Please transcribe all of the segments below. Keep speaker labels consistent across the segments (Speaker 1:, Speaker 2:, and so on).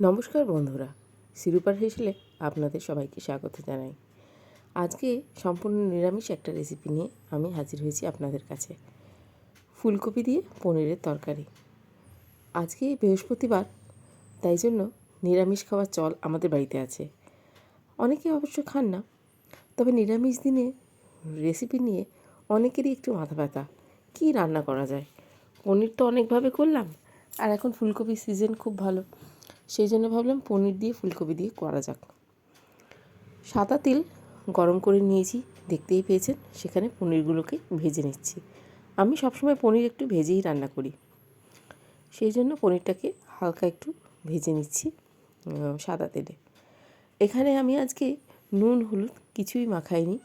Speaker 1: নমস্কার বন্ধুরা সিরুপার হেসেলে আপনাদের সবাইকে স্বাগত জানাই। আজকে সম্পূর্ণ নিরামিষ একটা রেসিপি নিয়ে আমি হাজির হয়েছি আপনাদের কাছে। ফুলকপি দিয়ে পনিরের তরকারি। আজকে বৃহস্পতিবার, তাই জন্য নিরামিষ খাওয়ার চল আমাদের বাড়িতে আছে। অনেকে অবশ্য খান না, তবে নিরামিষ দিনে রেসিপি নিয়ে অনেকেরই একটু মাথা ব্যথা। কী রান্না করা যায়? পনির তো অনেকভাবে করলাম, আর এখন ফুলকপির সিজন খুব ভালো। সেই জন্য ভাবলাম পনির দিয়ে, ফুলকপি দিয়ে করা যাক। সাদা তেল গরম করে নিয়েছি, দেখতেই পেয়েছেন, সেখানে পনিরগুলোকে ভেজে নিচ্ছি। আমি সবসময় পনির একটু ভেজেই রান্না করি। সেই জন্য পনিরটাকে হালকা একটু ভেজে নিচ্ছি সাদা তেলে। এখানে আমি আজকে নুন, হলুদ কিছুই মাখাইনি।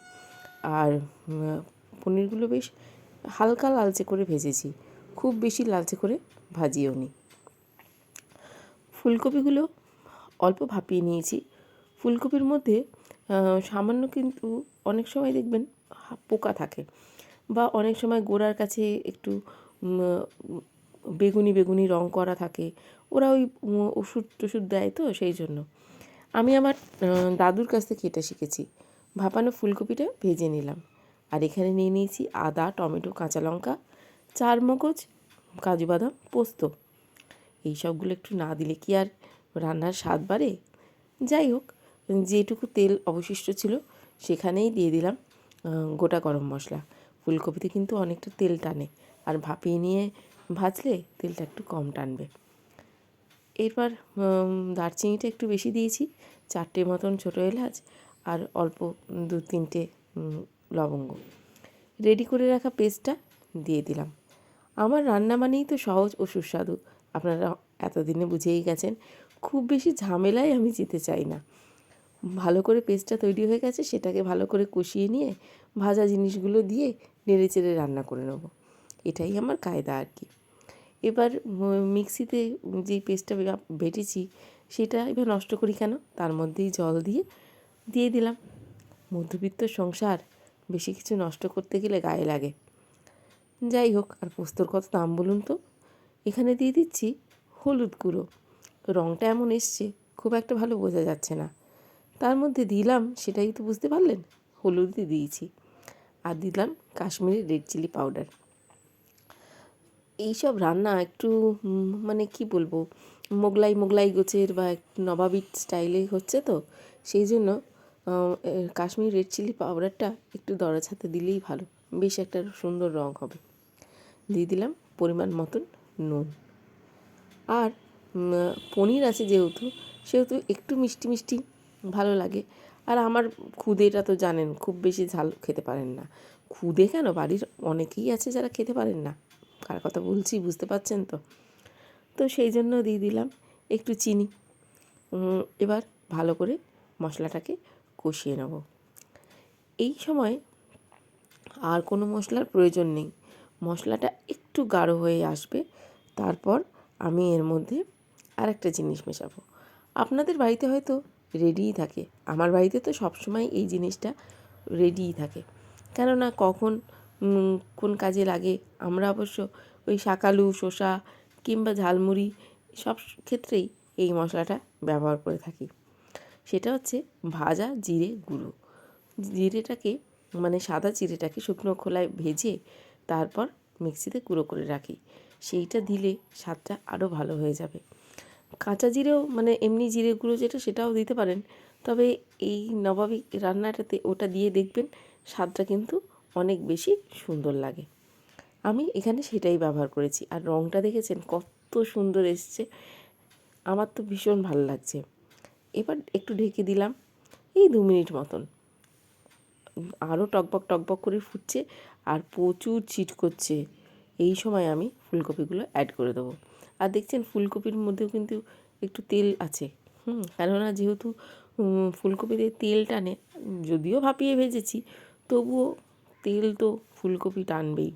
Speaker 1: আর পনিরগুলো বেশ হালকা লালচে করে ভেজেছি, খুব বেশি লালচে করে ভাজিও নি ফুলকপিগুলো অল্প ভাপিয়ে নিয়েছি। ফুলকপির মধ্যে সামান্য কিন্তু অনেক সময় দেখবেন পোকা থাকে বা অনেক সময় গোড়ার কাছে একটু বেগুনি বেগুনি রং করা থাকে। ওরা ওই ওষুধ টষুধ দেয় তো সেই জন্য। আমি আমার দাদুর কাছ থেকে এটা শিখেছি। ভাপানো ফুলকপিটা ভেজে নিলাম। আর এখানে নিয়ে নিয়েছি আদা, টমেটো, কাঁচা লঙ্কা চার মগজ কাজু বাদাম, পোস্ত। এই সবগুলো একটু না দিলে কি আর রান্নার স্বাদ বাড়ে? যাই হোক, যেটুকু তেল অবশিষ্ট ছিল সেখানেই দিয়ে দিলাম গোটা গরম মশলা। ফুলকপিতে কিন্তু অনেকটা তেল টানে আর ভাপিয়ে নিয়ে ভাজলে তেলটা একটু কম টানবে। এরপর দারচিনিটা একটু বেশি দিয়েছি, চারটে মতন ছোটো এলাচ আর অল্প দু তিনটে লবঙ্গ। রেডি করে রাখা পেস্টটা দিয়ে দিলাম। আমার রান্না মানেই তো সহজ ও সুস্বাদু। আপনারা এতদিনে বুঝেই গেছেন, খুব বেশি ঝামেলায় আমি যেতে চাই না। ভালো করে পেস্টটা তৈরি হয়ে গেছে, সেটাকে ভালো করে কষিয়ে নিয়ে ভাজা জিনিসগুলো দিয়ে নেড়ে চেড়ে রান্না করে নেব। এটাই আমার কায়দা আর কি। এবার মিক্সিতে যেই পেস্টটা বেটেছি সেটা এবার নষ্ট করি কেন? তার মধ্যেই জল দিয়ে দিয়ে দিলাম। মধ্যবিত্ত সংসার, বেশি কিছু নষ্ট করতে গেলে গায়ে লাগে। যাই হোক, আর পোস্তর কত দাম বলুন তো? এখানে দিয়ে দিচ্ছি হলুদ গুঁড়ো। রঙটা এমন এসছে, খুব একটা ভালো বোঝা যাচ্ছে না। তার মধ্যে দিলাম, সেটাই তো বুঝতে পারলেন, হলুদই দিয়েছি। আর দিলাম কাশ্মীরি রেড চিলি পাউডার। এইসব রান্না একটু মানে কি বলব, মোগলাই মোগলাই গোছের বা নবাবি স্টাইলে হচ্ছে তো, সেই জন্য কাশ্মীরি রেড চিলি পাউডারটা একটু দরজ হাতে দিলেই ভালো, বেশ একটা সুন্দর রং হবে। দিয়ে দিলাম পরিমাণ মতন নুন। আর পনির আছে যেহেতু, সেহেতু একটু মিষ্টি মিষ্টি ভালো লাগে। আর আমার খুদেটা তো জানেন, খুব বেশি ঝাল খেতে পারেন না। খুদে কেন? বাড়ির অনেকেই আছে যারা খেতে পারেন না। কার কথা বলছি, বুঝতে পারছেন তো? তো সেই জন্য দিয়ে দিলাম একটু চিনি। এবার ভালো করে মশলাটাকে কষিয়ে নেব। এই সময় আর কোনো মশলার প্রয়োজন নেই। মশলাটা একটু গাঢ় হয়ে আসবে তারপর আমি এর মধ্যে আরেকটা জিনিস মেশাবো। আপনাদের বাড়িতে হয়তো রেডিই থাকে। আমার বাড়িতে তো সবসময় এই জিনিসটা রেডিই থাকে। কেননা কখন কোন কাজে লাগে, আমরা অবশ্য ওই শাকালু, শসা কিংবা ঝালমুড়ি সব ক্ষেত্রেই এই মশলাটা ব্যবহার করে থাকি। সেটা হচ্ছে ভাজা জিরে গুঁড়ো। জিরেটাকে মানে সাদা জিরেটাকে শুকনো খোলায় ভেজে তারপর মিক্সিতে গুঁড়ো করে রাখি। সেইটা দিলে স্বাদটা আরও ভালো হয়ে যাবে। কাঁচা জিরেও মানে এমনি জিরে গুঁড়ো যেটা সেটাও দিতে পারেন। তবে এই নবাবী রান্নাটাতে ওটা দিয়ে দেখবেন স্বাদটা কিন্তু অনেক বেশি সুন্দর লাগে। আমি এখানে সেটাই ব্যবহার করেছি। আর রঙটা দেখেছেন? কত সুন্দর এসছে। আমার তো ভীষণ ভালো লাগছে। এবার একটু ঢেকে দিলাম এই দু মিনিট মতন। আরও টকবক টকবক করে ফুটছে আর প্রচুর চিট করছে এই সময় আমি ফুলকপিগুলো অ্যাড করে দেবো। আর দেখছেন ফুলকপির মধ্যেও কিন্তু একটু তেল আছে। হুম, কেননা যেহেতু ফুলকপিতে তেল টানে, যদিও ভাপিয়ে ভেজেছি, তবুও তেল তো ফুলকপি টানবেই।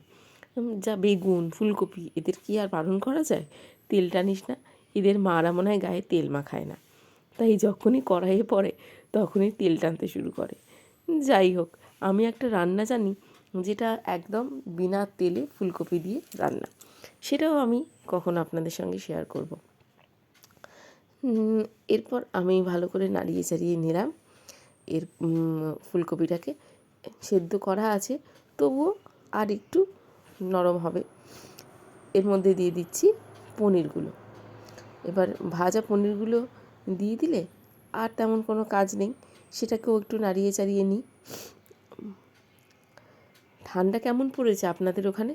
Speaker 1: যা বেগুন, ফুলকপি, এদের কি আর বারণ করা যায়? তেল টানিস না, এদের মারা মনে হয় গায়ে তেল মাখায় না। তাই যখনই কড়াইয়ে পড়ে, তখনই তেল টানতে শুরু করে। যাই হোক, আমি একটা রান্না জানি যেটা একদম বিনা তেলে ফুলকপি দিয়ে রান্না। সেটাও আমি কখনো আপনাদের সঙ্গে শেয়ার করব। এরপর আমি ভালো করে নাড়িয়ে চাড়িয়ে নিলাম। এর ফুলকপিটাকে সেদ্ধ করা আছে। তবুও আর একটু নরম হবে। এর মধ্যে দিয়ে দিচ্ছি পনিরগুলো। এবার ভাজা পনিরগুলো দিয়ে দিলে আর তেমন কোনো কাজ নেই। সেটাকেও একটু নাড়িয়ে চাড়িয়ে নিই। ঠান্ডা কেমন পড়েছে আপনাদের ওখানে?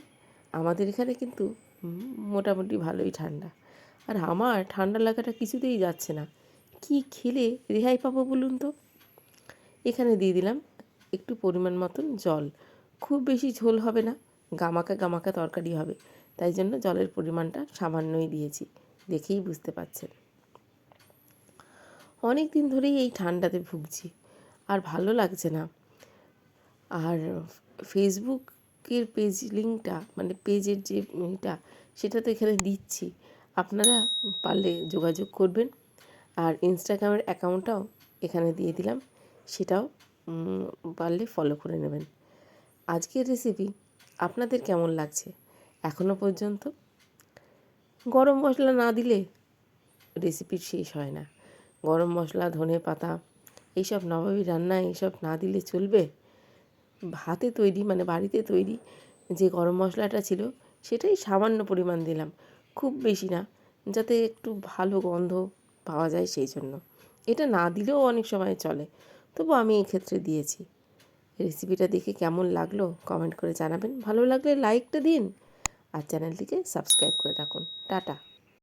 Speaker 1: আমাদের এখানে কিন্তু মোটামুটি ভালোই ঠান্ডা। আর আমার ঠান্ডা লাগাটা কিছুতেই যাচ্ছে না। কি খেলে রেহাই পাবো বলুন তো? এখানে দিয়ে দিলাম একটু পরিমাণ মতন জল। খুব বেশি ঝোল হবে না, গামাকা গামাকা তরকারি হবে। তাই জন্য জলের পরিমাণটা সামান্যই দিয়েছি, দেখেই বুঝতে পারছেন অনেক দিন ধরেই এই ঠান্ডাতে ভুগছি, আর ভালো লাগছে না। আর ফেসবুকের পেজ লিঙ্কটা মানে পেজের যে এটা সেটা তো এখানে দিচ্ছি। আপনারা পারলে যোগাযোগ করবেন। আর ইনস্টাগ্রামের অ্যাকাউন্টটাও এখানে দিয়ে দিলাম। সেটাও পারলে ফলো করে নেবেন। আজকের রেসিপি আপনাদের কেমন লাগছে? এখনও পর্যন্ত? গরম মশলা না দিলে রেসিপি শেষ হয় না। গরম মশলা, ধনে পাতা, এইসব নবাবী রান্নায় এইসব না দিলে চলবে? হাতে তৈরি মানে বাড়িতে তৈরি যে গরম মশলাটা ছিল, সেটাই সামান্য পরিমাণ দিলাম। খুব বেশি না, যাতে একটু ভালো গন্ধ পাওয়া যায় সেই জন্য। এটা না দিলেও অনেক সময় চলে, তবু আমি এক্ষেত্রে দিয়েছি। রেসিপিটা দেখে কেমন লাগল কমেন্ট করে জানাবেন। ভালো লাগলে লাইকটা দিন আর চ্যানেলটিকে সাবস্ক্রাইব করে রাখুন। টাটা।